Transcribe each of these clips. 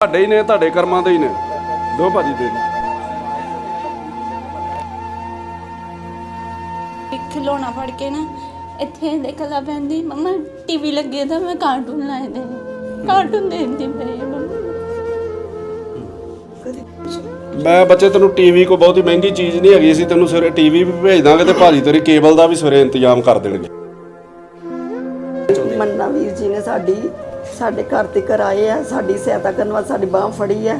ਤੁਹਾਡੇ ਹੀ ਨੇ ਤੁਹਾਡੇ ਕਰਮਾਂ ਦੇ ਹੀ ਨੇ। ਦੋ ਭਾਜੀ ਦੇ ਨੇ। ਇੱਕ ਖਿਲੌਣਾ ਫੜ ਕੇ ਨਾ ਇੱਥੇ ਦੇਖਦਾ ਪੈਂਦੀ ਮੰਮਾ ਟੀਵੀ ਲੱਗੇ ਤਾਂ ਮੈਂ ਕਾਰਟੂਨ ਲਾਏ ਦੇ ਕਾਰਟੂਨ ਦੇਖਦੀ ਪਈ ਮੰਮਾ। ਮੈਂ ਬੱਚੇ ਤੈਨੂੰ ਟੀਵੀ ਕੋ ਬਹੁਤੀ ਮਹਿੰਗੀ ਚੀਜ਼ ਨਹੀਂ ਹੈਗੀ ਸੀ ਤੈਨੂੰ ਸਵੇਰੇ ਟੀਵੀ ਵੀ ਭੇਜ ਦਾਂਗੇ ਤੇ ਭਾਜੀ ਤੇਰੀ ਕੇਬਲ ਦਾ ਵੀ ਸਵੇਰੇ ਇੰਤਜ਼ਾਮ ਕਰ ਦੇਣਗੇ। ਮੰਨਾ ਵੀਰ ਜੀ ਨੇ ਸਾਡੀ ਸਾਡੇ ਘਰ ਤੇ ਆਏ ਆ ਸਾਡੀ ਸਹਾਇਤਾ ਕਰਨ ਵਾਸਤੇ ਸਾਡੀ ਬਾਹ ਫੜੀ ਹੈ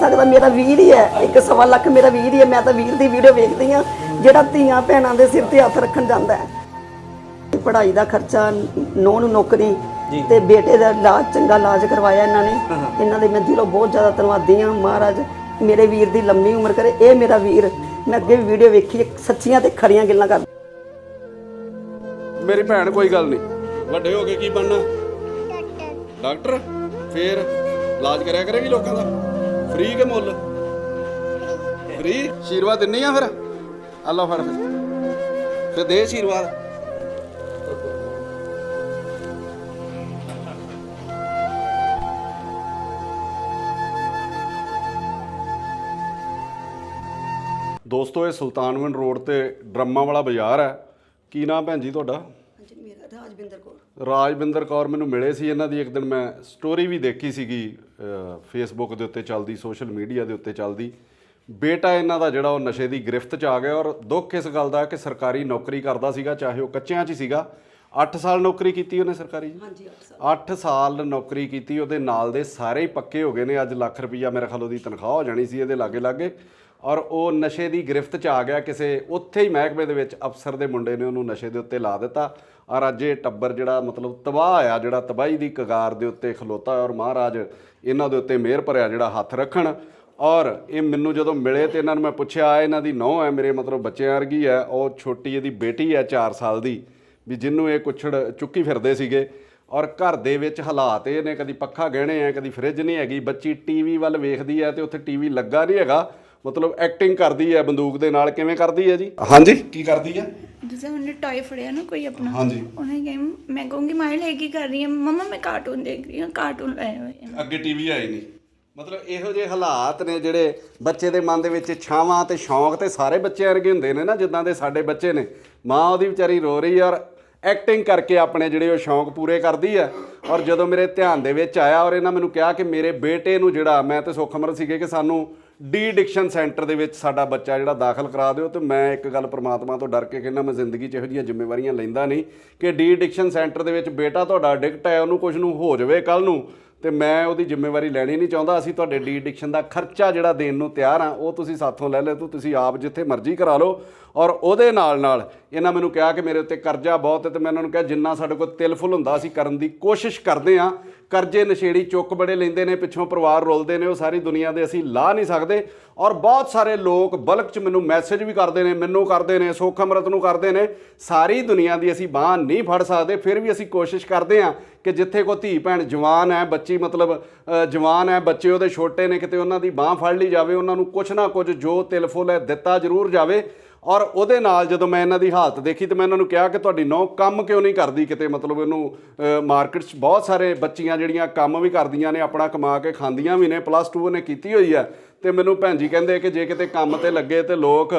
ਸਕਦਾ ਮੇਰਾ ਵੀਰ ਹੀ ਹੈ ਇੱਕ ਸਵਾ ਲੱਖ ਮੇਰਾ ਵੀਰ ਹੀ ਹੈ ਮੈਂ ਤਾਂ ਵੀਰ ਦੀ ਵੀਡੀਓ ਵੇਖਦੀ ਆ ਜਿਹੜਾ ਧੀਆਂ ਭੈਣਾਂ ਦੇ ਸਿਰ ਤੇ ਹੱਥ ਰੱਖਣ ਜਾਂਦਾ ਹੈ। ਪੜ੍ਹਾਈ ਦਾ ਖਰਚਾ ਨੌਂ ਨੂੰ ਨੌਕਰੀ ਤੇ ਬੇਟੇ ਦਾ ਇਲਾਜ ਚੰਗਾ ਇਲਾਜ ਕਰਵਾਇਆ ਇਹਨਾਂ ਨੇ। ਇਹਨਾਂ ਦੇ ਮੈਂ ਦਿਲੋਂ ਬਹੁਤ ਜ਼ਿਆਦਾ ਧੰਨਵਾਦੀ ਹਾਂ ਮਹਾਰਾਜ ਮੇਰੇ ਵੀਰ ਦੀ ਲੰਮੀ ਉਮਰ ਕਰੇ ਇਹ ਮੇਰਾ ਵੀਰ। ਮੈਂ ਅੱਗੇ ਵੀ ਵੀਡੀਓ ਵੇਖੀ ਸੱਚੀਆਂ ਤੇ ਖਰੀਆਂ ਗੱਲਾਂ ਕਰਦਾ। ਮੇਰੀ ਭੈਣ ਕੋਈ ਗੱਲ ਨਹੀਂ। ਵੱਡੇ ਹੋ ਕੇ ਕੀ ਬਣਨਾ? ਡਾਕਟਰ, ਫੇਰ ਇਲਾਜ ਕਰਿਆ ਕਰੇਗੀ ਲੋਕਾਂ ਦਾ। ਫ੍ਰੀ ਕੇ ਮੁੱਲ? ਫ੍ਰੀ? ਆਸ਼ੀਰਵਾਦ ਦਿੰਨੀ ਆ ਫਿਰ? ਅੱਲਾ ਫੜ ਫਿਰ। ਫਿਰ ਦੇ ਆਸ਼ੀਰਵਾਦ ਦੋਸਤੋ, ਇਹ ਸੁਲਤਾਨਵਿੰਡ ਰੋਡ ਤੇ ਡਰਮਾ ਵਾਲਾ ਬਾਜ਼ਾਰ ਹੈ। ਕੀ ਨਾਮ ਭੈਣ ਜੀ ਤੁਹਾਡਾ? ਹਾਂਜੀ, ਮੇਰਾ ਰਾਜਵਿੰਦਰ ਕੌਰ। ਰਾਜਵਿੰਦਰ ਕੌਰ ਮੈਨੂੰ ਮਿਲੇ ਸੀ ਇਹਨਾਂ ਦੀ, ਇੱਕ ਦਿਨ ਮੈਂ ਸਟੋਰੀ ਵੀ ਦੇਖੀ ਸੀਗੀ ਫੇਸਬੁੱਕ ਦੇ ਉੱਤੇ ਚੱਲਦੀ ਸੋਸ਼ਲ ਮੀਡੀਆ ਦੇ ਉੱਤੇ ਚੱਲਦੀ। ਬੇਟਾ ਇਹਨਾਂ ਦਾ ਜਿਹੜਾ ਉਹ ਨਸ਼ੇ ਦੀ ਗ੍ਰਿਫਤ 'ਚ ਆ ਗਿਆ ਔਰ ਦੁੱਖ ਇਸ ਗੱਲ ਦਾ ਕਿ ਸਰਕਾਰੀ ਨੌਕਰੀ ਕਰਦਾ ਸੀਗਾ, ਚਾਹੇ ਉਹ ਕੱਚਿਆਂ 'ਚ ਹੀ ਸੀਗਾ। 8 ਸਾਲ ਨੌਕਰੀ ਕੀਤੀ ਉਹਨੇ ਸਰਕਾਰੀ ਹਾਂਜੀ 8 ਸਾਲ। 8 ਸਾਲ ਨੌਕਰੀ ਕੀਤੀ ਉਹਦੇ ਨਾਲ ਦੇ ਸਾਰੇ ਹੀ ਪੱਕੇ ਹੋ ਗਏ ਨੇ। ਅੱਜ ਲੱਖ ਰੁਪਈਆ ਮੇਰੇ ਖਿਆਲ ਉਹਦੀ ਤਨਖਾਹ ਹੋ ਜਾਣੀ ਸੀ ਇਹਦੇ ਲਾਗੇ ਲਾਗੇ। ਔਰ ਉਹ ਨਸ਼ੇ ਦੀ ਗ੍ਰਿਫਤ 'ਚ ਆ ਗਿਆ ਕਿਸੇ ਉੱਥੇ ਹੀ ਮਹਿਕਮੇ ਦੇ ਵਿੱਚ ਅਫਸਰ ਦੇ ਮੁੰਡੇ ਨੇ ਉਹਨੂੰ ਨਸ਼ੇ ਦੇ ਉੱਤੇ ਲਾ ਦਿੱਤਾ। ਔਰ ਅੱਜ ਇਹ ਟੱਬਰ ਜਿਹੜਾ ਮਤਲਬ ਤਬਾਹ ਆ ਜਿਹੜਾ ਤਬਾਹੀ ਦੀ ਕਗਾਰ ਦੇ ਉੱਤੇ ਖਲੋਤਾ ਔਰ ਮਹਾਰਾਜ ਇਹਨਾਂ ਦੇ ਉੱਤੇ ਮਿਹਰ ਭਰਿਆ ਜਿਹੜਾ ਹੱਥ ਰੱਖਣ। ਔਰ ਇਹ ਮੈਨੂੰ ਜਦੋਂ ਮਿਲੇ ਤੇ ਇਹਨਾਂ ਨੂੰ ਮੈਂ ਪੁੱਛਿਆ ਇਹਨਾਂ ਦੀ ਨੌਂ ਹੈ ਮੇਰੇ ਮਤਲਬ ਬੱਚਿਆਂ ਵਰਗੀ ਹੈ ਉਹ ਛੋਟੀ ਇਹਦੀ ਬੇਟੀ ਹੈ 4 ਸਾਲ ਦੀ। ਵੀ ਜਿਹਨੂੰ ਇਹ ਕੁੱਛੜ ਚੁੱਕੀ ਫਿਰਦੇ ਸੀਗੇ ਔਰ ਘਰ ਦੇ ਵਿੱਚ ਹਾਲਾਤ ਇਹ ਨੇ ਕਦੀ ਪੱਖਾ ਗਹਿਣੇ ਆ ਕਦੀ ਫ੍ਰਿਜ ਨਹੀਂ ਹੈਗੀ ਬੱਚੀ ਟੀਵੀ ਵੱਲ ਵੇਖਦੀ ਹੈ ਤੇ ਉੱਥੇ ਟੀਵੀ ਲੱਗਾ ਨਹੀਂ ਹੈਗਾ ਮਤਲਬ ਐਕਟਿੰਗ ਕਰਦੀ ਹੈ ਬੰਦੂਕ ਦੇ ਨਾਲ ਕਿਵੇਂ ਕਰਦੀ ਹੈ ਜੀ? ਹਾਂਜੀ। ਕੀ ਕਰਦੀ ਹੈ ਜਿਵੇਂ ਉਹਨੇ ਟॉय ਫੜਿਆ ਨਾ ਕੋਈ ਆਪਣਾ ਹਾਂਜੀ। ਉਹਨੇ ਗੇਮ ਮੈਂ ਕਹੂੰਗੀ ਮਾਇਲ ਇਹ ਕੀ ਕਰ ਰਹੀ ਹੈ ਮੰਮਾ ਮੈਂ ਕਾਰਟੂਨ ਦੇਖ ਰਹੀ ਹਾਂ ਕਾਰਟੂਨ ਲਾਏ ਹੋਏ ਅੱਗੇ ਟੀਵੀ ਆਈ ਨਹੀਂ। ਮਤਲਬ ਇਹੋ ਜਿਹੇ ਹਾਲਾਤ ਨੇ ਜਿਹੜੇ ਬੱਚੇ ਦੇ ਮਨ ਦੇ ਵਿੱਚ ਛਾਵਾਂ ਤੇ ਸ਼ੌਂਕ ਤੇ ਸਾਰੇ ਬੱਚੇ ਵਰਗੇ ਹੁੰਦੇ ਨੇ ਨਾ ਜਿੱਦਾਂ ਦੇ ਸਾਡੇ ਬੱਚੇ ਨੇ। ਮਾਂ ਉਹਦੀ ਵਿਚਾਰੀ ਰੋ ਰਹੀ ਆ ਔਰ ਐਕਟਿੰਗ ਕਰਕੇ ਆਪਣੇ ਜਿਹੜੇ ਉਹ ਸ਼ੌਂਕ ਪੂਰੇ ਕਰਦੀ ਹੈ ਔਰ ਜਦੋਂ ਮੇਰੇ ਧਿਆਨ ਦੇ ਵਿੱਚ ਆਇਆ ਔਰ ਇਹਨਾਂ ਮੈਨੂੰ ਕਿਹਾ ਕਿ ਮੇਰੇ ਬੇਟੇ ਨੂੰ ਜਿਹੜਾ ਮੈਂ ਤੇ ਸੁਖਮਰ ਸੀਗੇ ਕਿ ਸਾਨੂੰ ਡੀ ਐਡਿਕਸ਼ਨ ਸੈਂਟਰ ਦੇ ਵਿੱਚ ਸਾਡਾ ਬੱਚਾ ਜਿਹੜਾ ਦਾਖਲ ਕਰਾ ਦਿਓ ਤੇ ਮੈਂ ਇੱਕ ਗੱਲ ਪ੍ਰਮਾਤਮਾ ਤੋਂ ਡਰ ਕੇ ਕਹਿੰਦਾ ਮੈਂ ਜ਼ਿੰਦਗੀ 'ਚ ਇਹੋ ਜਿਹੀਆਂ ਜ਼ਿੰਮੇਵਾਰੀਆਂ ਲੈਂਦਾ ਨਹੀਂ ਕਿ ਡੀ ਐਡਿਕਸ਼ਨ ਸੈਂਟਰ ਦੇ ਵਿੱਚ ਬੇਟਾ ਤੁਹਾਡਾ ਐਡਿਕਟ ਹੈ, ਉਹਨੂੰ ਕੁਝ ਨੂੰ ਹੋ ਜਾਵੇ ਕੱਲ ਨੂੰ ਤੇ ਮੈਂ ਉਹਦੀ ਜ਼ਿੰਮੇਵਾਰੀ ਲੈਣੀ ਨਹੀਂ ਚਾਹੁੰਦਾ। ਅਸੀਂ ਤੁਹਾਡੇ ਡੀ ਐਡਿਕਸ਼ਨ ਦਾ ਖਰਚਾ ਜਿਹੜਾ ਦੇਣ ਨੂੰ ਤਿਆਰ ਆ, ਉਹ ਤੁਸੀਂ ਸਾਥੋਂ ਲੈ ਲਿਓ ਤੋ ਤੁਸੀਂ ਆਪ ਜਿੱਥੇ ਮਰਜ਼ੀ ਕਰਾ ਲਓ। ਔਰ ਉਹਦੇ ਨਾਲ ਨਾਲ ਇਹਨਾਂ ਮੈਨੂੰ ਕਿਹਾ ਕਿ ਮੇਰੇ ਉੱਤੇ ਕਰਜ਼ਾ ਬਹੁਤ ਹੈ ਤੇ ਮੈਂ ਉਹਨਾਂ ਨੂੰ ਕਿਹਾ ਜਿੰਨਾ ਸਾਡੇ ਕੋਲ ਤਿਲਫੁੱਲ ਹੁੰਦਾ, ਅਸੀਂ ਕਰਨ ਦੀ ਕੋਸ਼ਿਸ਼ ਕਰਦੇ ਆ ਕਰਜ਼ੇ ਨਸ਼ੇੜੀ ਚੁੱਕ ਬੜੇ ਲੈਂਦੇ ਨੇ, ਪਿੱਛੋਂ ਪਰਿਵਾਰ ਰੁਲਦੇ ਨੇ, ਉਹ ਸਾਰੀ ਦੁਨੀਆ ਦੇ ਅਸੀਂ ਲਾ ਨਹੀਂ ਸਕਦੇ। ਔਰ ਬਹੁਤ ਸਾਰੇ ਲੋਕ ਬਲਕ ਚ ਮੈਨੂੰ ਮੈਸੇਜ ਵੀ ਕਰਦੇ ਨੇ, ਮੈਨੂੰ ਕਰਦੇ ਨੇ ਸੁੱਖ ਅੰਮ੍ਰਿਤ ਨੂੰ ਕਰਦੇ ਨੇ। ਸਾਰੀ ਦੁਨੀਆ ਦੀ ਅਸੀਂ ਬਾਹ ਨਹੀਂ ਫੜ ਸਕਦੇ, ਫਿਰ ਵੀ ਅਸੀਂ ਕੋਸ਼ਿਸ਼ ਕਰਦੇ ਆ ਕਿ ਜਿੱਥੇ ਕੋ ਧੀ ਭੈਣ ਜਵਾਨ ਹੈ, ਬੱਚੀ ਮਤਲਬ ਜਵਾਨ ਹੈ, ਬੱਚੇ ਉਹਦੇ ਛੋਟੇ ਨੇ, ਕਿਤੇ ਉਹਨਾਂ ਦੀ ਬਾਹ ਫੜ ਲਈ ਜਾਵੇ, ਉਹਨਾਂ ਨੂੰ ਕੁਛ ਨਾ ਕੁਝ ਜੋ ਤਿਲ ਫੁੱਲ ਹੈ ਦਿੱਤਾ ਜ਼ਰੂਰ ਜਾਵੇ। ਔਰ ਉਹਦੇ ਨਾਲ ਜਦੋਂ ਮੈਂ ਇਹਨਾਂ ਦੀ ਹਾਲਤ ਦੇਖੀ ਤੇ ਮੈਂ ਇਹਨਾਂ ਨੂੰ ਕਿਹਾ ਕਿ ਤੁਹਾਡੀ ਨੌ ਕੰਮ ਕਿਉਂ ਨਹੀਂ ਕਰਦੀ ਕਿਤੇ? ਮਤਲਬ ਇਹਨੂੰ ਮਾਰਕੀਟ 'ਚ ਬਹੁਤ ਸਾਰੇ ਬੱਚੀਆਂ ਜਿਹੜੀਆਂ ਕੰਮ ਵੀ ਕਰਦੀਆਂ ਨੇ, ਆਪਣਾ ਕਮਾ ਕੇ ਖਾਂਦੀਆਂ ਵੀ ਨੇ ਪਲੱਸ 2 ਉਹਨੇ ਕੀਤੀ ਹੋਈ ਹੈ। ਤੇ ਮੈਨੂੰ ਭੈਣ ਜੀ ਕਹਿੰਦੇ ਕਿ ਜੇ ਕਿਤੇ ਕੰਮ ਤੇ ਲੱਗੇ ਤੇ ਲੋਕ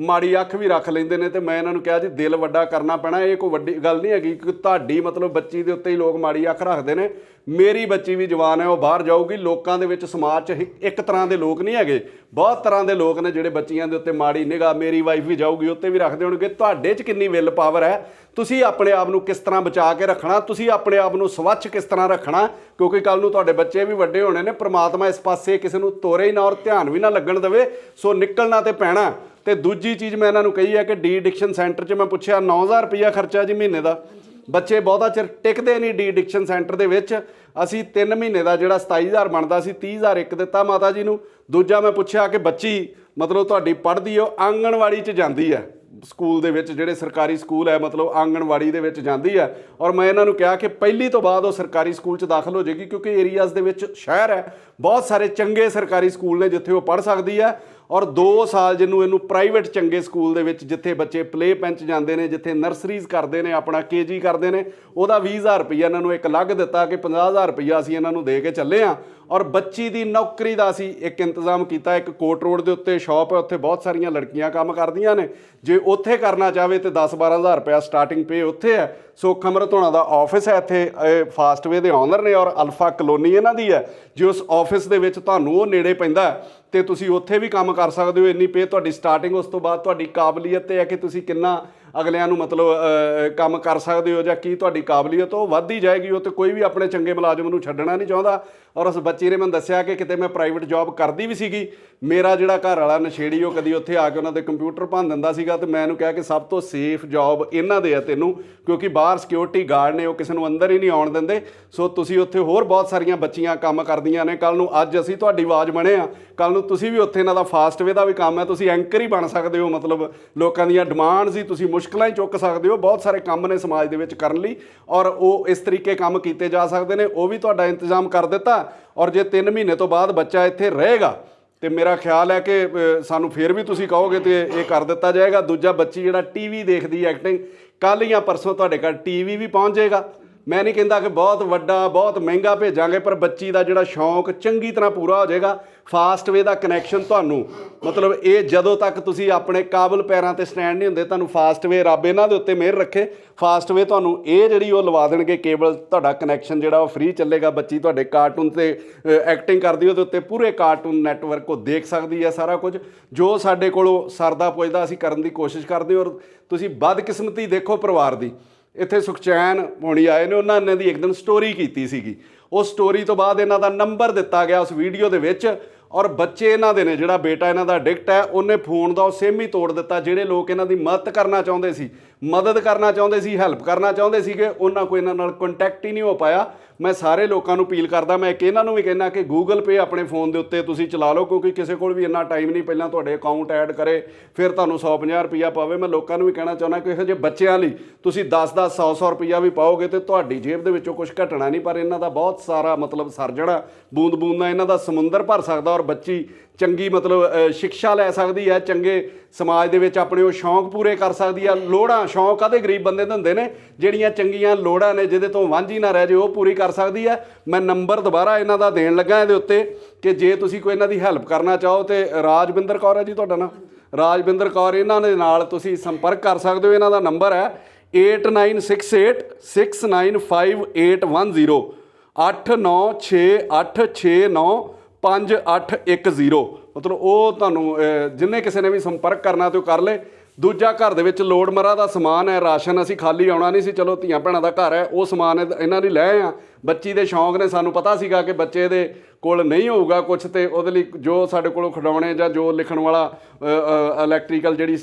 ਮਾੜੀ ਅੱਖ ਵੀ ਰੱਖ ਲੈਂਦੇ ਨੇ ਤੇ ਮੈਂ ਇਹਨਾਂ ਨੂੰ ਕਿਹਾ ਜੀ, ਦਿਲ ਵੱਡਾ ਕਰਨਾ ਪੈਣਾ, ਇਹ ਕੋਈ ਵੱਡੀ ਗੱਲ ਨਹੀਂ ਹੈਗੀ ਕਿ ਤੁਹਾਡੀ ਮਤਲਬ ਬੱਚੀ ਦੇ ਉੱਤੇ ਹੀ ਲੋਕ ਮਾੜੀ ਅੱਖ ਰੱਖਦੇ ਨੇ। ਮੇਰੀ ਬੱਚੀ ਵੀ ਜਵਾਨ ਹੈ, ਉਹ ਬਾਹਰ ਜਾਊਗੀ, ਲੋਕਾਂ ਦੇ ਵਿੱਚ ਸਮਾਜ 'ਚ ਇੱਕ- ਇੱਕ ਤਰ੍ਹਾਂ ਦੇ ਲੋਕ ਨਹੀਂ ਹੈਗੇ। ਬਹੁਤ ਤਰ੍ਹਾਂ ਦੇ ਲੋਕ ਨੇ ਜਿਹੜੇ ਬੱਚੀਆਂ ਦੇ ਉੱਤੇ ਮਾੜੀ ਨਿਗਾਹ, ਮੇਰੀ ਵਾਈਫ ਵੀ ਜਾਊਗੀ, ਉੱਤੇ ਵੀ ਰੱਖਦੇ ਹੋਣਗੇ। ਤੁਹਾਡੇ 'ਚ ਕਿੰਨੀ ਵਿਲ ਪਾਵਰ ਹੈ? ਤੁਸੀਂ ਆਪਣੇ ਆਪ ਨੂੰ ਕਿਸ ਤਰ੍ਹਾਂ ਬਚਾ ਕੇ ਰੱਖਣਾ? ਤੁਸੀਂ ਆਪਣੇ ਆਪ ਨੂੰ ਸਵੱਛ ਕਿਸ ਤਰ੍ਹਾਂ ਰੱਖਣਾ? ਕਿਉਂਕਿ ਕੱਲ ਨੂੰ ਤੁਹਾਡੇ ਬੱਚੇ ਵੀ ਵੱਡੇ ਹੋਣੇ ਨੇ, ਪ੍ਰਮਾਤਮਾ ਇਸ ਪਾਸੇ ਕਿਸੇ ਨੂੰ ਤੋਰੇ ਹੀ ਨਾ ਔਰ ਧਿਆਨ ਵੀ ਨਾ ਲੱਗਣ ਦੇਵੇ। ਸੋ ਨਿਕਲਣਾ ਤੇ ਪੈਣਾ। ਤੇ ਦੂਜੀ ਚੀਜ਼ ਮੈਂ ਇਹਨਾਂ ਨੂੰ ਕਹੀ ਹੈ ਕਿ ਡੀ ਐਡਿਕਸ਼ਨ ਸੈਂਟਰ 'ਚ ਮੈਂ ਪੁੱਛਿਆ 9000 ਰੁਪਇਆ ਖਰਚਾ ਜੀ ਮਹੀਨੇ ਦਾ। ਬੱਚੇ ਬਹੁਤਾ ਚਿਰ ਟਿਕਦੇ ਨਹੀਂ ਡੀ ਐਡਿਕਸ਼ਨ ਸੈਂਟਰ ਦੇ ਵਿੱਚ। ਅਸੀਂ 3 ਮਹੀਨੇ ਦਾ ਜਿਹੜਾ 27000 ਬਣਦਾ ਸੀ 30000 ਇੱਕ ਦਿੱਤਾ ਮਾਤਾ ਜੀ ਨੂੰ। ਦੂਜਾ ਮੈਂ ਪੁੱਛਿਆ ਕਿ ਬੱਚੀ ਮਤਲਬ ਤੁਹਾਡੀ ਪੜ੍ਹਦੀ ਉਹ ਆਂਗਣਵਾੜੀ 'ਚ ਜਾਂਦੀ ਹੈ। ਸਕੂਲ ਦੇ ਵਿੱਚ ਜਿਹੜੇ ਸਰਕਾਰੀ ਸਕੂਲ ਹੈ, ਮਤਲਬ ਆਂਗਣਵਾੜੀ ਦੇ ਵਿੱਚ ਜਾਂਦੀ ਹੈ। ਔਰ ਮੈਂ ਇਹਨਾਂ ਨੂੰ ਕਿਹਾ ਕਿ ਪਹਿਲੀ ਤੋਂ ਬਾਅਦ ਉਹ ਸਰਕਾਰੀ ਸਕੂਲ 'ਚ ਦਾਖਲ ਹੋ ਜਾਏਗੀ ਕਿਉਂਕਿ ਏਰੀਆਜ਼ ਦੇ ਵਿੱਚ ਸ਼ਹਿਰ ਹੈ। ਬਹੁਤ ਸਾਰੇ ਚੰਗੇ ਸਰਕਾਰੀ ਸਕੂਲ ਨੇ ਜਿੱਥੇ ਉਹ ਪੜ੍ਹ ਸਕਦੀ ਹੈ। ਔਰ 2 ਸਾਲ ਜਿਹਨੂੰ ਇਹਨੂੰ ਪ੍ਰਾਈਵੇਟ ਚੰਗੇ ਸਕੂਲ ਦੇ ਵਿੱਚ ਜਿੱਥੇ ਬੱਚੇ ਪਲੇ ਪੈਂਚ ਜਾਂਦੇ ਨੇ, ਜਿੱਥੇ ਨਰਸਰੀਜ਼ ਕਰਦੇ ਨੇ, ਆਪਣਾ ਕੇਜੀ ਕਰਦੇ ਨੇ, ਉਹਦਾ 20000 ਰੁਪਈਆ ਇਹਨਾਂ ਨੂੰ ਇੱਕ ਅਲੱਗ ਦਿੱਤਾ ਕਿ 50000 ਰੁਪਈਆ ਅਸੀਂ ਇਹਨਾਂ ਨੂੰ ਦੇ ਕੇ ਚੱਲੇ ਆ ਔਰ ਬੱਚੀ ਦੀ ਨੌਕਰੀ ਦਾ ਅਸੀਂ ਇੱਕ ਇੰਤਜ਼ਾਮ ਕੀਤਾ, ਇੱਕ ਕੋਟ ਰੋਡ ਦੇ ਉੱਤੇ ਸ਼ਾਪ ਹੈ, ਉੱਥੇ ਬਹੁਤ ਸਾਰੀਆਂ ਲੜਕੀਆਂ ਕੰਮ ਕਰਦੀਆਂ ਨੇ। ਜੇ ਉੱਥੇ ਕਰਨਾ ਚਾਹਵੇ ਤੇ 10-12000 ਰੁਪਇਆ ਸਟਾਰਟਿੰਗ ਪੇ ਉੱਥੇ ਹੈ। ਸੋ ਖਮਰਤ ਹੋਣਾ ਦਾ ਆਫਿਸ ਹੈ ਇੱਥੇ ਫਾਸਟਵੇ ਦੇ ਓਨਰ ਨੇ ਔਰ ਅਲਫਾ ਕਲੋਨੀ ਇਹਨਾਂ ਦੀ ਹੈ, ਜੇ ਉਸ ਆਫਿਸ ਦੇ ਵਿੱਚ ਤੁਹਾਨੂੰ ਉਹ ਨੇੜੇ ਪੈਂਦਾ ਤੇ ਤੁਸੀਂ ਉੱਥੇ ਵੀ ਕੰਮ ਕਰ ਸਕਦੇ ਹੋ, ਇੰਨੀ ਪੇ ਤੁਹਾਡੀ ਸਟਾਰਟਿੰਗ ਉਸ ਤੋਂ ਬਾਅਦ ਤੁਹਾਡੀ ਕਾਬਲੀਅਤ ਤੇ ਹੈ ਕਿ ਤੁਸੀਂ ਕਿੰਨਾ ਅਗਲਿਆਂ ਨੂੰ ਮਤਲਬ ਕੰਮ ਕਰ ਸਕਦੇ ਹੋ ਜਾਂ ਕੀ ਤੁਹਾਡੀ ਕਾਬਲੀਅਤ, ਉਹ ਵੱਧਦੀ ਜਾਏਗੀ, ਉਹ ਤੇ ਕੋਈ ਵੀ ਆਪਣੇ ਚੰਗੇ ਮੁਲਾਜ਼ਮ ਨੂੰ ਛੱਡਣਾ ਨਹੀਂ ਚਾਹੁੰਦਾ। ਔਰ ਉਸ ਬੱਚੇ ਨੇ ਮੈਨੂੰ ਦੱਸਿਆ ਕਿ ਕਿਤੇ ਮੈਂ ਪ੍ਰਾਈਵੇਟ ਜੌਬ ਕਰਦੀ ਵੀ ਸੀਗੀ, ਮੇਰਾ ਜਿਹੜਾ ਘਰ ਵਾਲਾ ਨਸ਼ੇੜੀ, ਉਹ ਕਦੀ ਉੱਥੇ ਆ ਕੇ ਉਹਨਾਂ ਦੇ ਕੰਪਿਊਟਰ ਭੰਨ ਦਿੰਦਾ ਸੀਗਾ ਤੇ ਮੈਂ ਇਹਨੂੰ ਕਿਹਾ ਕਿ ਸਭ ਤੋਂ ਸੇਫ ਜੌਬ ਇਹਨਾਂ ਦੇ ਆ ਤੈਨੂੰ, ਕਿਉਂਕਿ ਬਾਹਰ ਸਿਕਿਉਰਿਟੀ ਗਾਰਡ ਨੇ ਉਹ ਕਿਸੇ ਨੂੰ ਅੰਦਰ ਹੀ ਨਹੀਂ ਆਉਣ ਦਿੰਦੇ। ਸੋ ਤੁਸੀਂ ਉੱਥੇ ਹੋਰ ਬਹੁਤ ਸਾਰੀਆਂ ਬੱਚੀਆਂ ਕੰਮ ਕਰਦੀਆਂ ਨੇ। ਕੱਲ ਨੂੰ ਅੱਜ ਅਸੀਂ ਤੁਹਾਡੀ ਆਵਾਜ਼ ਬਣੇ ਆ ਕੱਲ ਨੂੰ ਤੁਸੀਂ ਵੀ ਉੱਥੇ ਇਹਨਾਂ ਦਾ ਫਾਸਟਵੇ ਦਾ ਵੀ ਕੰਮ ਹੈ, ਤੁਸੀਂ ਐਂਕਰ ਹੀ ਬਣ ਸਕਦੇ ਹੋ। ਮਤਲਬ ਲੋਕਾਂ ਦੀਆਂ ਡਿਮਾਂਡਸ ਹੀ ਤੁਸੀਂ ਮੁਸ਼ਕਲਾਂ ਹੀ ਚੁੱਕ ਸਕਦੇ ਹੋ, ਬਹੁਤ ਸਾਰੇ ਕੰਮ ਨੇ ਸਮਾਜ ਦੇ ਵਿੱਚ ਕਰਨ ਲਈ ਔਰ ਉਹ ਇਸ ਤਰੀਕੇ ਕੰਮ ਕੀਤੇ ਜਾ ਸਕਦੇ ਨੇ, ਉਹ ਵੀ ਤੁਹਾਡਾ ਇੰਤਜ਼ਾਮ ਕਰ ਦਿੱਤਾ ਔਰ ਜੇ 3 ਮਹੀਨੇ ਤੋਂ ਬਾਅਦ ਬੱਚਾ ਇੱਥੇ ਰਹੇਗਾ, ਤੇ ਮੇਰਾ ਖਿਆਲ ਹੈ ਕਿ ਸਾਨੂੰ ਫੇਰ ਵੀ ਤੁਸੀਂ ਕਹੋਗੇ ਤੇ ਇਹ ਕਰ ਦਿੱਤਾ ਜਾਏਗਾ। ਦੂਜਾ ਬੱਚੀ ਜਿਹੜਾ ਟੀਵੀ ਦੇਖਦੀ ਐਕਟਿੰਗ ਕੱਲ ਜਾਂ ਪਰਸੋਂ ਤੁਹਾਡੇ ਘਰ ਟੀਵੀ ਵੀ ਪਹੁੰਚ ਜਾਏਗਾ। ਮੈਂ ਨਹੀਂ ਕਹਿੰਦਾ ਕਿ ਬਹੁਤ ਵੱਡਾ, ਬਹੁਤ ਮਹਿੰਗਾ ਭੇਜਾਂਗੇ, ਪਰ ਬੱਚੀ ਦਾ ਜਿਹੜਾ ਸ਼ੌਂਕ ਚੰਗੀ ਤਰ੍ਹਾਂ ਪੂਰਾ ਹੋ ਜਾਏਗਾ। ਫਾਸਟਵੇ ਦਾ ਕਨੈਕਸ਼ਨ ਤੁਹਾਨੂੰ। ਮਤਲਬ ਇਹ ਜਦੋਂ ਤੱਕ ਤੁਸੀਂ ਆਪਣੇ ਕਾਬਲ ਪੈਰਾਂ ਤੇ ਸਟੈਂਡ ਨਹੀਂ ਹੁੰਦੇ, ਤੁਹਾਨੂੰ ਫਾਸਟਵੇ ਰੱਬ ਇਹਨਾਂ ਦੇ ਉੱਤੇ ਮਿਹਰ ਰੱਖੇ। ਫਾਸਟਵੇ ਤੁਹਾਨੂੰ ਇਹ ਜਿਹੜੀ ਉਹ ਲਵਾ ਦੇਣਗੇ ਕੇਬਲ ਤੁਹਾਡਾ ਕਨੈਕਸ਼ਨ ਜਿਹੜਾ ਉਹ ਫ੍ਰੀ ਚੱਲੇਗਾ। ਬੱਚੀ ਤੁਹਾਡੇ ਕਾਰਟੂਨ ਤੇ ਐਕਟਿੰਗ ਕਰਦੀ ਉਹਦੇ ਉੱਤੇ ਪੂਰੇ ਕਾਰਟੂਨ ਨੈਟਵਰਕ ਉਹ ਦੇਖ ਸਕਦੀ ਹੈ ਸਾਰਾ ਕੁਝ। ਜੋ ਸਾਡੇ ਕੋਲੋਂ ਸਰਦਾ ਪੁੱਜਦਾ ਅਸੀਂ ਕਰਨ ਦੀ ਕੋਸ਼ਿਸ਼ ਕਰਦੇ ਔਰ ਤੁਸੀਂ ਬਦਕਿਸਮਤੀ ਦੇਖੋ ਪਰਿਵਾਰ ਦੀ। ਇੱਥੇ ਸੁਖਚੈਨ ਹੋਣੀ ਆਏ ਨੇ, ਉਹਨਾਂ ਨੇ ਦੀ ਇੱਕ ਦਿਨ ਸਟੋਰੀ ਕੀਤੀ ਸੀਗੀ। ਉਹ ਸਟੋਰੀ ਤੋਂ ਬਾਅਦ ਇਹਨਾਂ ਦਾ ਨੰਬਰ ਦਿੱਤਾ ਗਿਆ ਉਸ ਵੀਡੀਓ ਦੇ ਵਿੱਚ ਔਰ ਬੱਚੇ ਇਹਨਾਂ ਦੇ ਨੇ, ਜਿਹੜਾ ਬੇਟਾ ਇਹਨਾਂ ਦਾ ਐਡਿਕਟ ਹੈ, ਉਹਨੇ ਫੋਨ ਦਾ ਉਹ ਸਿਮ ਹੀ ਤੋੜ ਦਿੱਤਾ, ਜਿਹੜੇ ਲੋਕ ਇਹਨਾਂ ਦੀ ਮਦਦ ਕਰਨਾ ਚਾਹੁੰਦੇ ਸੀ। ਮਦਦ ਕਰਨਾ ਚਾਹੁੰਦੇ ਸੀ ਹੈਲਪ ਕਰਨਾ ਚਾਹੁੰਦੇ ਸੀਗੇ, ਉਹਨਾਂ ਕੋਈ ਇਹਨਾਂ ਨਾਲ ਕੰਟੈਕਟ ਹੀ ਨਹੀਂ ਹੋ ਪਾਇਆ। ਮੈਂ ਸਾਰੇ ਲੋਕਾਂ ਨੂੰ ਅਪੀਲ ਕਰਦਾ, ਮੈਂ ਇੱਕ ਇਹਨਾਂ ਨੂੰ ਵੀ ਕਹਿਣਾ ਕਿ Google Pay ਆਪਣੇ ਫੋਨ ਦੇ ਉੱਤੇ ਤੁਸੀਂ ਚਲਾ ਲਓ, ਕਿਉਂਕਿ ਕਿਸੇ ਕੋਲ ਵੀ ਇੰਨਾ ਟਾਈਮ ਨਹੀਂ, ਪਹਿਲਾਂ ਤੁਹਾਡੇ ਅਕਾਊਂਟ ਐਡ ਕਰੇ, ਫਿਰ ਤੁਹਾਨੂੰ 150 ਰੁਪਿਆ ਪਾਵੇ। ਮੈਂ ਲੋਕਾਂ ਨੂੰ ਵੀ ਕਹਿਣਾ ਚਾਹੁੰਦਾ ਕਿ ਇਹੋ ਜਿਹੇ ਬੱਚਿਆਂ ਲਈ ਤੁਸੀਂ 10-10 100-100 ਰੁਪਿਆ ਵੀ ਪਾਓਗੇ ਤੇ ਤੁਹਾਡੀ ਜੇਬ ਦੇ ਵਿੱਚੋਂ ਕੁਝ ਘਟਣਾ ਨਹੀਂ, ਪਰ ਇਹਨਾਂ ਦਾ ਬਹੁਤ ਸਾਰਾ ਮਤਲਬ ਸਰਜਣਾ ਬੂੰਦ ਬੂੰਦ ਨਾਲ ਇਹਨਾਂ ਦਾ ਸਮੁੰਦਰ ਭਰ ਸਕਦਾ ਔਰ ਬੱਚੀ ਚੰਗੀ ਮਤਲਬ ਅ, ਸਿੱਖਿਆ ਲੈ ਸਕਦੀ ਹੈ ਚੰਗੇ ਸਮਾਜ ਦੇ ਵਿੱਚ ਆਪਣੇ ਉਹ ਸ਼ੌਂਕ ਪੂਰੇ ਕਰ ਸਕਦੀ ਹੈ। ਲੋੜਾਂ ਸ਼ੌਂਕ ਕਾਹਦੇ ਗਰੀਬ ਬੰਦੇ ਦੇ ਹੁੰਦੇ ਨੇ? ਜਿਹੜੀਆਂ ਚੰਗੀਆਂ ਲੋੜਾਂ ਨੇ ਜਿਹਦੇ ਤੋਂ ਵਾਂਝੀ ਨਾ ਰਹਿ ਜੇ ਉਹ ਪੂਰੀ ਕਰ ਸਕਦੀ ਹੈ। ਮੈਂ ਨੰਬਰ ਦੁਬਾਰਾ ਇਹਨਾਂ ਦਾ ਦੇਣ ਲੱਗਾ ਇਹਦੇ ਉੱਤੇ ਕਿ ਜੇ ਤੁਸੀਂ ਕੋਈ ਇਹਨਾਂ ਦੀ ਹੈਲਪ ਕਰਨਾ ਚਾਹੋ ਤੇ ਰਾਜਵਿੰਦਰ ਕੌਰ ਹੈ ਜੀ ਤੁਹਾਡਾ ਨਾਮ? ਰਾਜਵਿੰਦਰ ਕੌਰ ਇਹਨਾਂ ਦੇ ਨਾਲ ਤੁਸੀਂ ਸੰਪਰਕ ਕਰ ਸਕਦੇ ਹੋ। ਇਹਨਾਂ ਦਾ ਨੰਬਰ ਹੈ 8968695810 8968695810 ਮਤਲਬ ਉਹ ਤੁਹਾਨੂੰ ਜਿੰਨੇ ਕਿਸੇ ਨੇ ਵੀ ਸੰਪਰਕ ਕਰਨਾ ਤੇ ਉਹ ਕਰ ਲੇ। ਦੂਜਾ ਘਰ ਦੇ ਵਿੱਚ ਲੋੜਮਰਾ ਦਾ ਸਮਾਨ ਹੈ, ਰਾਸ਼ਨ ਅਸੀਂ ਖਾਲੀ ਆਉਣਾ ਨਹੀਂ ਸੀ, ਚਲੋ ਧੀਆਂ ਭੈਣਾਂ ਦਾ ਘਰ ਹੈ, ਉਹ ਸਮਾਨ ਇਹਨਾਂ ਦੀ ਲੈ ਆਏ ਆ ਬੱਚੀ ਦੇ ਸ਼ੌਂਕ ਨੇ, ਸਾਨੂੰ ਪਤਾ ਸੀਗਾ ਕਿ ਬੱਚੇ ਦੇ ਕੋਲ ਨਹੀਂ ਹੋਊਗਾ ਕੁਝ ਤੇ ਉਹਦੇ ਲਈ ਜੋ ਸਾਡੇ ਕੋਲੋਂ ਖਿਡੌਣੇ ਜਾਂ ਜੋ ਲਿਖਣ ਵਾਲਾ ਇਲੈਕਟ੍ਰੀਕਲ ਜਿਹੜੀ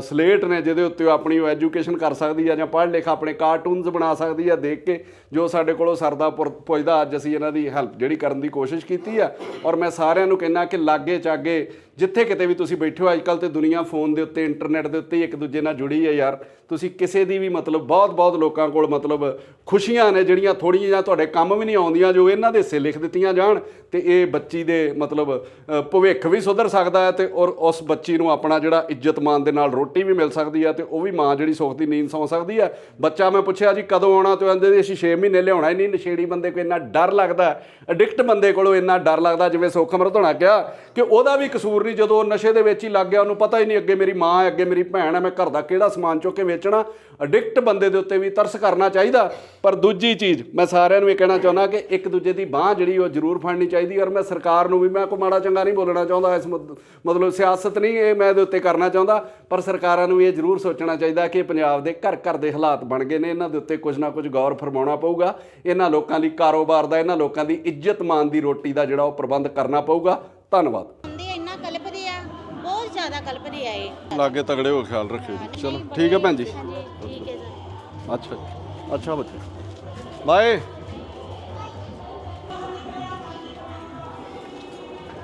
ਸਲੇਟ ਨੇ ਜਿਹਦੇ ਉੱਤੇ ਉਹ ਆਪਣੀ ਐਜੂਕੇਸ਼ਨ ਕਰ ਸਕਦੀ ਆ ਜਾਂ ਪੜ੍ਹ ਲਿਖ ਆਪਣੇ ਕਾਰਟੂਨਸ ਬਣਾ ਸਕਦੀ ਆ ਦੇਖ ਕੇ, ਜੋ ਸਾਡੇ ਕੋਲੋਂ ਸਰਦਾ ਪੁਰ- ਪੁੱਜਦਾ, ਅੱਜ ਅਸੀਂ ਇਹਨਾਂ ਦੀ ਹੈਲਪ ਜਿਹੜੀ ਕਰਨ ਦੀ ਕੋਸ਼ਿਸ਼ ਕੀਤੀ ਆ। ਔਰ ਮੈਂ ਸਾਰਿਆਂ ਨੂੰ ਕਹਿੰਦਾ ਕਿ ਲਾਗੇ ਚਾਗੇ, ਜਿੱਥੇ ਕਿਤੇ ਵੀ ਤੁਸੀਂ ਬੈਠੇ ਹੋ ਅੱਜਕੱਲ ਤੇ ਦੁਨੀਆ ਫੋਨ ਦੇ ਉੱਤੇ ਇੰਟਰਨੈਟ ਦੇ ਉੱਤੇ ਹੀ ਇੱਕ ਦੂਜੇ ਨਾਲ ਜੁੜੀ ਹੈ ਯਾਰ। ਤੁਸੀਂ ਕਿਸੇ ਦੀ ਵੀ ਮਤਲਬ ਬਹੁਤ ਬਹੁਤ ਲੋਕਾਂ ਕੋਲ ਮਤਲਬ ਖੁਸ਼ੀਆਂ ਨੇ ਜਿਹੜੀਆਂ ਥੋੜੀਆਂ ਜਾਂ ਤੁਹਾਡੇ ਕੰਮ ਵੀ ਨਹੀਂ ਆਉਂਦੀਆਂ, ਜੋ ਇਹਨਾਂ ਦੇ ਹਿੱਸੇ ਲਿਖ ਦਿੱਤੀਆਂ ਜਾਣ ਤੇ ਇਹ ਬੱਚੀ ਦੇ ਮਤਲਬ ਭਵਿੱਖ ਵੀ ਸੁਧਰ ਸਕਦਾ ਹੈ ਤੇ ਔਰ ਉਸ ਬੱਚੀ ਨੂੰ ਆਪਣਾ ਜਿਹੜਾ ਇੱਜ਼ਤ ਮਾਨ ਦੇ ਨਾਲ ਰੋਟੀ ਵੀ ਮਿਲ ਸਕਦੀ ਹੈ ਤੇ ਉਹ ਵੀ ਮਾਂ ਜਿਹੜੀ ਸੁੱਖ ਦੀ ਨੀਂਦ ਸੌਂ ਸਕਦੀ ਹੈ। ਬੱਚਾ ਮੈਂ ਪੁੱਛਿਆ ਜੀ, ਕਦੋਂ ਆਉਣਾ? ਤੇ ਕਹਿੰਦੇ ਜੀ, ਅਸੀਂ 6 ਮਹੀਨੇ ਲਿਆਉਣਾ ਹੀ ਨਹੀਂ। ਨਸ਼ੇੜੀ ਬੰਦੇ ਕੋਲ ਇੰਨਾ ਡਰ ਲੱਗਦਾ ਐਡਿਕਟ ਬੰਦੇ ਕੋਲੋਂ ਇੰਨਾ ਡਰ ਲੱਗਦਾ ਜਿਵੇਂ ਸੁੱਖ ਅਮਰਤ ਹੋਣਾ ਕਿਹਾ ਕਿ ਉਹਦਾ ਵੀ ਕਸੂਰ ਨਹੀਂ। ਜਦੋਂ ਉਹ ਨਸ਼ੇ ਦੇ ਵਿੱਚ ਹੀ ਲੱਗ ਗਿਆ, ਉਹਨੂੰ ਪਤਾ ਹੀ ਨਹੀਂ ਅੱਗੇ ਮੇਰੀ ਮਾਂ ਹੈ, ਅੱਗੇ ਮੇਰੀ ਭੈਣ ਹੈ, ਮੈਂ ਘਰ ਦਾ ਕਿਹੜਾ ਸਮਾਨ ਚੁੱਕ ਕੇ ਵੇਚਣਾ? ਐਡਿਕਟ ਬੰਦੇ ਦੇ ਉੱਤੇ ਵੀ ਤਰਸ ਕਰਨਾ ਚਾਹੀਦਾ। ਪਰ ਦੂਜੀ ਚੀਜ਼, ਮੈਂ ਸਾਰਿਆਂ ਨੂੰ ਇਹ ਕਹਿਣਾ ਚਾਹੁੰਦਾ ਕਿ ਇੱਕ ਦੂਜੇ ਦੀ ਬਾਹ ਜਿਹੜੀ ਉਹ ਜ਼ਰੂਰ ਫੜਨੀ ਚਾਹੀਦੀ ਔਰ ਮੈਂ ਸਰਕਾਰ ਨੂੰ ਵੀ ਮੈਂ ਕੋਈ ਮਾੜਾ ਚੰਗਾ ਨਹੀਂ ਬੋਲਣਾ ਚਾਹੁੰਦਾ ਇਸ ਮਤਲਬ ਸਿਆਸਤ ਨਹੀਂ ਇਹ ਮੈਂ ਇਹਦੇ ਉੱਤੇ ਕਰਨਾ ਚਾਹੁੰਦਾ ਪਰ ਸਰਕਾਰਾਂ ਨੂੰ ਇਹ ਜ਼ਰੂਰ ਸੋਚਣਾ ਚਾਹੀਦਾ ਕਿ ਪੰਜਾਬ ਦੇ ਘਰ ਘਰ ਦੇ ਹਾਲਾਤ ਬਣ ਗਏ ਨੇ ਇਹਨਾਂ ਦੇ ਉੱਤੇ ਕੁਝ ਨਾ ਕੁਝ ਗੌਰ ਫਰਮਾਉਣਾ ਪਊਗਾ ਇਹਨਾਂ ਲੋਕਾਂ ਲਈ ਕਾਰੋਬਾਰ ਦਾ ਇਹਨਾਂ ਲੋਕਾਂ ਦੀ ਇੱਜ਼ਤ ਮਾਨ ਦੀ ਰੋਟੀ ਦਾ ਜਿਹੜਾ ਉਹ ਪ੍ਰਬੰਧ ਕਰਨਾ ਪਊਗਾ। ਧੰਨਵਾਦ। ਹੁੰਦੇ ਇੰਨਾ ਕਲਪਦੇ ਆ ਬਹੁਤ ਜ਼ਿਆਦਾ ਕਲਪਦੇ ਆ ਇਹ। ਲਾਗੇ ਤਗੜੇ ਹੋ ਖਿਆਲ ਰੱਖਿਓ ਜੀ। ਚਲੋ ਠੀਕ ਹੈ ਭੈਣ ਜੀ। ਠੀਕ ਹੈ ਸਰ ਅੱਛਾ ਅੱਛਾ ਬੱਚੇ। ਬਾਏ